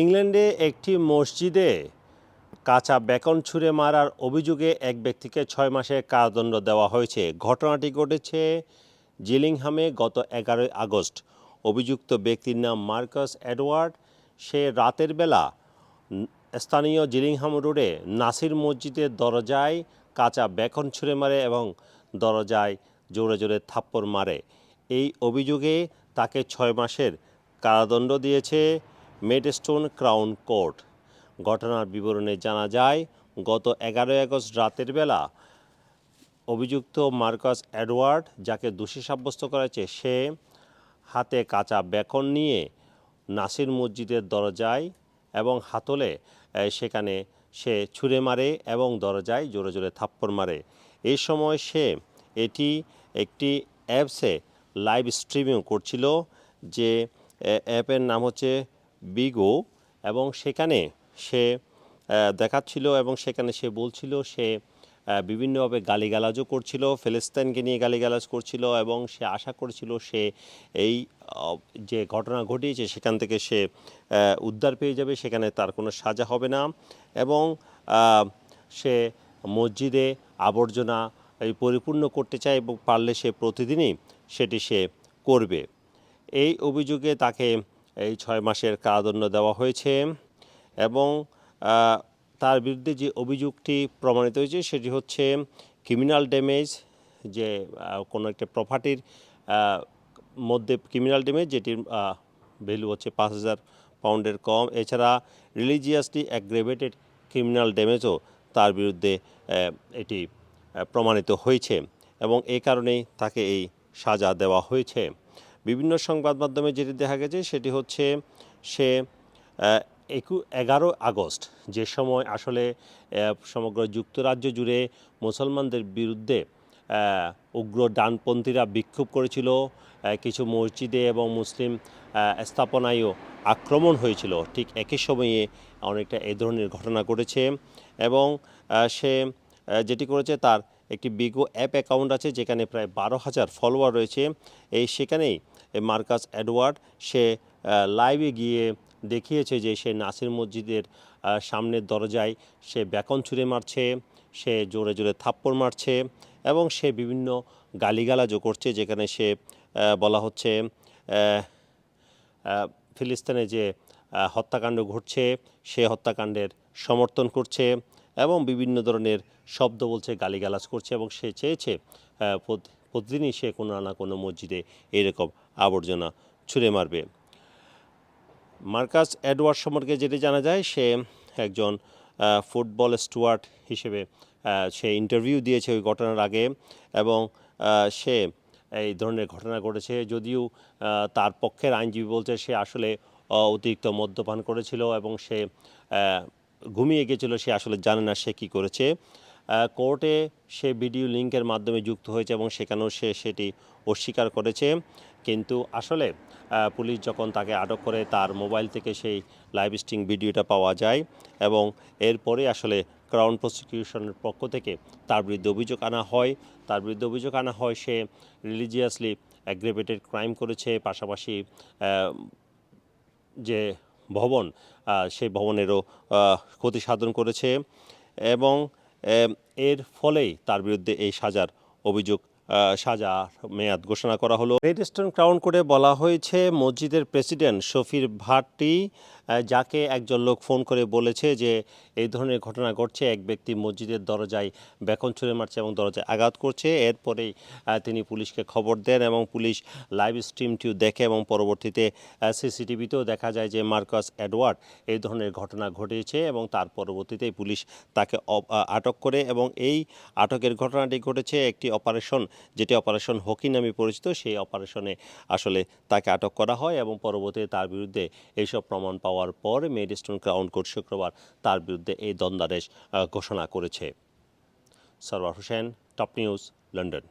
ইংল্যান্ডে একটি মসজিদে কাঁচা বেকন ছুঁড়ে মারার অভিযোগে এক ব্যক্তিকে ছয় মাসের কারাদণ্ড দেওয়া হয়েছে। ঘটনাটি ঘটেছে জিলিংহামে গত এগারোই আগস্ট। অভিযুক্ত ব্যক্তির নাম মার্কাস এডওয়ার্ড। সে রাতের বেলা স্থানীয় জিলিংহাম রোডে নাসির মসজিদের দরজায় কাঁচা বেকন ছুঁড়ে মারে এবং দরজায় জোরে জোরে থাপ্পড় মারে। এই অভিযোগে তাকে ছয় মাসের কারাদণ্ড দিয়েছে। মেডস্টোন ক্রাউন কোর্ট ঘটনার বিবরণে জানা যায়, গত এগারোই আগস্ট রাতের বেলা অভিযুক্ত মার্কাস অ্যাডওয়ার্ড যাকে দোষী সাব্যস্ত করেছে সে, হাতে কাঁচা বেকন নিয়ে নাসির মসজিদের দরজায় এবং হাতলে সেখানে সে ছুঁড়ে মারে এবং দরজায় জোরে জোরে থাপ্পড় মারে। এই সময় সে এটি একটি অ্যাপসে লাইভ স্ট্রিমিং করছিল, যে অ্যাপের নাম হচ্ছে বিগো এবং সেখানে সে দেখাচ্ছিল এবং সেখানে সে বলছিল সে বিভিন্নভাবে গালিগালাজও করছিল, ফিলিস্তিনকে নিয়ে গালিগালাজ করছিল এবং সে আশা করেছিল সে এই যে ঘটনা ঘটিয়েছে সেখান থেকে সে উদ্ধার পেয়ে যাবে, সেখানে তার কোনো সাজা হবে না এবং সে মসজিদে আবর্জনা পরিপূর্ণ করতে চায় এবং পারলে সে প্রতিদিনই সেটি সে করবে। এই অভিযোগে তাকে এই ছয় মাসের কারাদণ্ড দেওয়া হয়েছে এবং তার বিরুদ্ধে যে অভিযোগটি প্রমাণিত হয়েছে সেটি হচ্ছে ক্রিমিনাল ড্যামেজ যে কোনো একটা প্রপার্টির মধ্যে ক্রিমিনাল ড্যামেজ যেটির ভ্যালু হচ্ছে পাঁচ হাজার পাউন্ডের কম। এছাড়া রিলিজিয়াসলি অ্যাগ্রেভেটেড ক্রিমিনাল ড্যামেজও তার বিরুদ্ধে এটি প্রমাণিত হয়েছে এবং এই কারণেই তাকে এই সাজা দেওয়া হয়েছে। বিভিন্ন সংবাদ মাধ্যমে যেটি দেখা গেছে সেটি হচ্ছে সে একু, এগারো আগস্ট, যে সময় আসলে সমগ্র যুক্তরাজ্য জুড়ে মুসলমানদের বিরুদ্ধে উগ্র ডানপন্থীরা বিক্ষোভ করেছিল কিছু মসজিদে এবং মুসলিম স্থাপনায়ও আক্রমণ হয়েছিল। ঠিক একই সময়ে অনেকটা এ ধরনের ঘটনা ঘটেছে এবং সে যেটি করেছে তার একটি বিগো অ্যাপ অ্যাকাউন্ট আছে, যেখানে প্রায় বারো হাজার ফলোয়ার রয়েছে। এই সেখানেই মার্কাস অ্যাডওয়ার্ড সে লাইভে গিয়ে দেখিয়েছে যে সে নাসির মসজিদের সামনের দরজায় সে বেকন ছুঁড়ে মারছে, সে জোরে জোরে থাপ্পড় মারছে এবং সে বিভিন্ন গালিগালাজও করছে যেখানে সে বলা হচ্ছে ফিলিস্তিনে যে হত্যাকাণ্ড ঘটছে সে হত্যাকাণ্ডের সমর্থন করছে এবং বিভিন্ন ধরনের শব্দ বলছে, গালিগালাজ করছে এবং সে চেয়েছে প্রতিদিনই সে কোনো না কোনো মসজিদে এরকম আবর্জনা ছুঁড়ে মারবে। মার্কাস এডওয়ার্ড সম্পর্কে যেটি জানা যায়, সে একজন ফুটবল স্টুয়ার্ট হিসেবে সে ইন্টারভিউ দিয়েছে ওই ঘটনার আগে এবং সে এই ধরনের ঘটনা ঘটেছে যদিও তার পক্ষের আইনজীবী বলছে সে আসলে অতিরিক্ত মদ্যপান করেছিল এবং সে ঘুমিয়ে গেছিল, সে আসলে জানে না সে কী করেছে। কোর্টে সে ভিডিও লিঙ্কের মাধ্যমে যুক্ত হয়েছে এবং সেখানেও সে সেটি অস্বীকার করেছে। কিন্তু আসলে পুলিশ যখন তাকে আটক করে, তার মোবাইল থেকে সেই লাইভ স্ট্রিং ভিডিওটা পাওয়া যায় এবং এরপরে আসলে ক্রাউন প্রসিকিউশনের পক্ষ থেকে তার বিরুদ্ধে অভিযোগ আনা হয়। তার বিরুদ্ধে অভিযোগ আনা হয়, সে রিলিজিয়াসলি অ্যাগ্রেভেটেড ক্রাইম করেছে। পাশাপাশি যে ভবন সেই ভবনেরও ক্ষতি সাধন করেছে এবং এর ফলেই তার বিরুদ্ধে এই সাজার অভিযোগ সাজা মেয়াদ ঘোষণা করা হলো। রেড স্টোন ক্রাউন কোর্টে বলা হয়েছে মসজিদের প্রেসিডেন্ট শফির আহ, যাকে একজন লোক ফোন করে বলেছে যে এই ধরনের ঘটনা ঘটছে, এক ব্যক্তি মসজিদের দরজায় বেকন ছুঁড়ে মারছে এবং দরজায় আঘাত করছে। এরপরেই তিনি পুলিশকে খবর দেন এবং পুলিশ লাইভ স্ট্রিমটিও দেখে এবং পরবর্তীতে সিসিটিভিতেও দেখা যায় যে মার্কাস এডওয়ার্ড এই ধরনের ঘটনা ঘটেছে এবং তার পরবর্তীতেই পুলিশ তাকে আটক করে এবং এই আটকের ঘটনাটি ঘটেছে একটি অপারেশন, যেটি অপারেশন হকি নামে পরিচিত। সেই অপারেশনে আসলে তাকে আটক করা হয় এবং পরবর্তীতে তার বিরুদ্ধে এইসব প্রমাণ পাওয়ার পর মেডিস্টোন ক্রাউন কোর্ট শুক্রবার তার বিরুদ্ধে এই দ্বন্দ্বাদেশ ঘোষণা করেছে। Sarwar Hossain, top news, London.